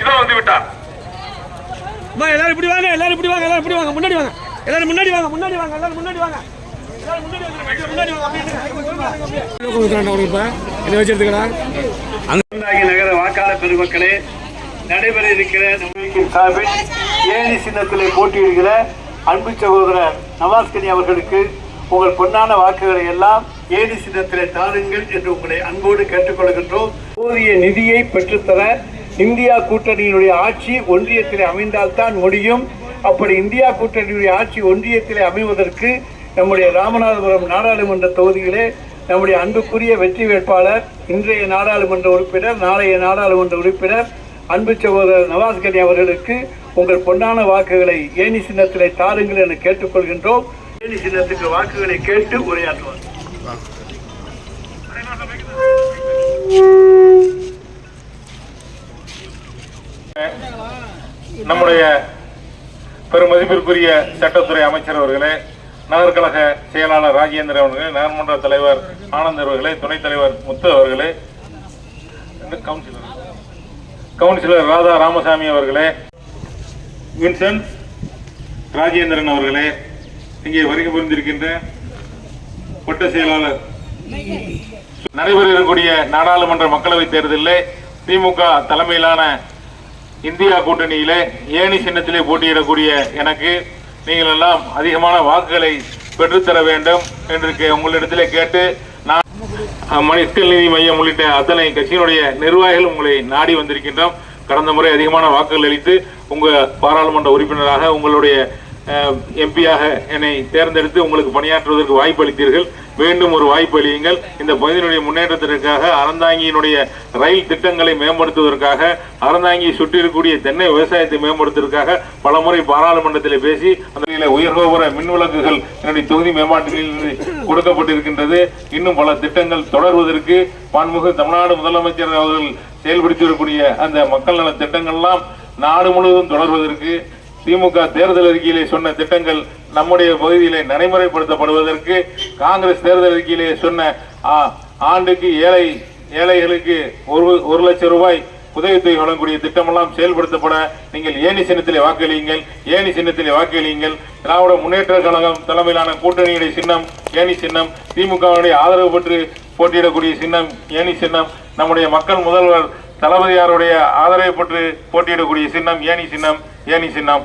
இதோ வந்து விட்டார் எல்லாரும் இப்படி வாங்க எல்லாரும் இப்படி வாங்க எல்லாரும் இப்படி வாங்க முன்னாடி வாங்க. எல்லாரும் முன்னாடி வாங்க முன்னாடி வாங்க எல்லாரும் முன்னாடி வாங்க. நகர வாக்காளர் பெருமக்களே நடைபெற இருக்கிற சார்பில் ஏழி சின்னத்திலே போட்டியிடுகிற அன்பு சகோதரர் நவாஸ்கனி அவர்களுக்கு உங்கள் பொன்னான வாக்குகளை எல்லாம் ஏடி சின்னத்திலே தாருங்கள் என்று உங்களை அன்போடு கேட்டுக்கொள்கின்றோம். போதிய நிதியை பெற்றுத்தர இந்தியா கூட்டணியினுடைய ஆட்சி ஒன்றியத்திலே அமைந்தால்தான் முடியும். அப்படி இந்தியா கூட்டணியுடைய ஆட்சி ஒன்றியத்திலே அமைவதற்கு நம்முடைய ராமநாதபுரம் நாடாளுமன்ற தொகுதியிலே நம்முடைய அன்புக்குரிய வெற்றி வேட்பாளர் இன்றைய நாடாளுமன்ற உறுப்பினர் நாளைய நாடாளுமன்ற உறுப்பினர் அன்பு சகோதரர் நவாஸ் கனி அவர்களுக்கு உங்கள் பொன்னான வாக்குகளை ஏணி சின்னத்திலே தாருங்கள் என கேட்டுக்கொள்கின்றோம். ஏணி சின்னத்துக்கு வாக்குகளை கேட்டு உரையாற்றுவார் நம்முடைய பெருமதிப்பிற்குரிய சட்டத்துறை அமைச்சர் அவர்களே நகர்கழக செயலாளர் ராஜேந்திரன் அவர்களே நகர்மன்ற தலைவர் ஆனந்த் அவர்களே துணைத் தலைவர் முத்து அவர்களே கவுன்சிலர். கவுன்சிலர் ராதா ராமசாமி அவர்களே வின்சென்ட் ராஜேந்திரன் அவர்களே இங்கே வருகை புரிந்திருக்கின்ற வட்ட செயலாளர். நடைபெற இருக்கக்கூடிய நாடாளுமன்ற மக்களவைத் தேர்தலில் திமுக தலைமையிலான இந்தியா கூட்டணியிலே ஏணி சின்னத்திலே போட்டியிடக்கூடிய எனக்கு நீங்கள் எல்லாம் அதிகமான வாக்குகளை பெற்றுத்தர வேண்டும் என்று உங்களிடத்திலே கேட்டு நான் அஹ், மக்கள் நீதி மையம் உள்ளிட்ட அத்தனை கட்சியினுடைய நிர்வாகிகள் உங்களை நாடி வந்திருக்கின்றோம். கடந்த முறை அதிகமான வாக்குகள் அளித்து உங்கள் பாராளுமன்ற உறுப்பினராக உங்களுடைய எம்பியாக என்னை தேர்ந்தெடுத்து உங்களுக்கு பணியாற்றுவதற்கு வாய்ப்பு அளித்தீர்கள். மீண்டும் ஒரு வாய்ப்பு அளியுங்கள். இந்த பகுதியினுடைய முன்னேற்றத்திற்காக அறந்தாங்கியினுடைய ரயில் திட்டங்களை மேம்படுத்துவதற்காக அறந்தாங்கியை சுற்றி இருக்கக்கூடிய தென்னை விவசாயத்தை மேம்படுத்துவதற்காக பல முறை பாராளுமன்றத்தில் பேசி அந்த உயர்கோபுர மின் விளக்குகள் என்னுடைய தொகுதி மேம்பாட்டுகளில் கொடுக்கப்பட்டிருக்கின்றது. இன்னும் பல திட்டங்கள் தொடர்வதற்கு மாண்புமிகு தமிழ்நாடு முதலமைச்சர் அவர்கள் செயல்படுத்தி வரக்கூடிய அந்த மக்கள் நல திட்டங்கள்லாம் நாடு முழுவதும் தொடர்வதற்கு திமுக தேர்தல் அறிக்கையிலே சொன்ன திட்டங்கள் நம்முடைய பகுதியிலே நடைமுறைப்படுத்தப்படுவதற்கு காங்கிரஸ் தேர்தல் அறிக்கையிலே சொன்ன ஆ, ஆண்டுக்கு ஏழை ஏழைகளுக்கு ஒரு ஒரு லட்சம் ரூபாய் உதவித்தொகை வழங்கக்கூடிய திட்டமெல்லாம் செயல்படுத்தப்பட நீங்கள் ஏணி சின்னத்திலே வாக்களியுங்கள் ஏணி சின்னத்திலே வாக்களியுங்கள். திராவிட முன்னேற்ற கழகம் தலைமையிலான கூட்டணியுடைய சின்னம் ஏணி சின்னம் திமுகவுடைய ஆதரவு பெற்று போட்டியிடக்கூடிய சின்னம் ஏணி சின்னம். நம்முடைய மக்கள் முதல்வர் தளபதியாருடைய ஆதரவை பெற்று போட்டியிடக்கூடிய சின்னம் ஏணி சின்னம் ஏணி சின்னம்.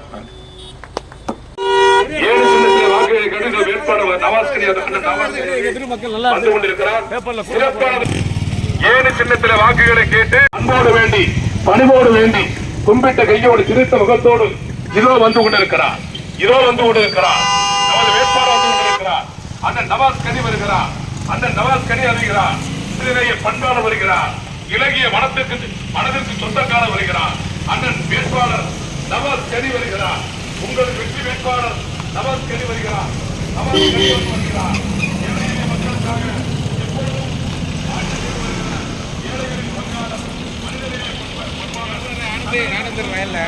ஏழு சின்னத்திலே வாக்குகளை கேட்டு அன்போடு வேண்டி பணிவோடு வேண்டி கும்பிட்ட கையோடு சிரித்த முகத்தோடு இதோ வந்து கொண்டிருக்கிறார். இதோ வந்து கொண்டிருக்கிறார். நமது வேட்பாளர் வந்து கொண்டிருக்கிறார். அண்ணன் நவாஸ் கனி வருகிறார். அண்ணன் நவாஸ் கனி அறிகிறார் பண்பாளர் வருகிறார். இலகிய மனத்திற்கு மனதிற்கு சொந்தக்காரர் வருகிறார். அண்ணன் வேட்பாளர் நவாஸ் கனி வருகிறார். உங்கள் வெற்றி வேட்பாளர் நவாஸ் கனி வருகிறார். நவாஸ் கனி வருகிறார். மக்களுக்காக எப்பொழுதும் ஆனந்தர் வயல்ல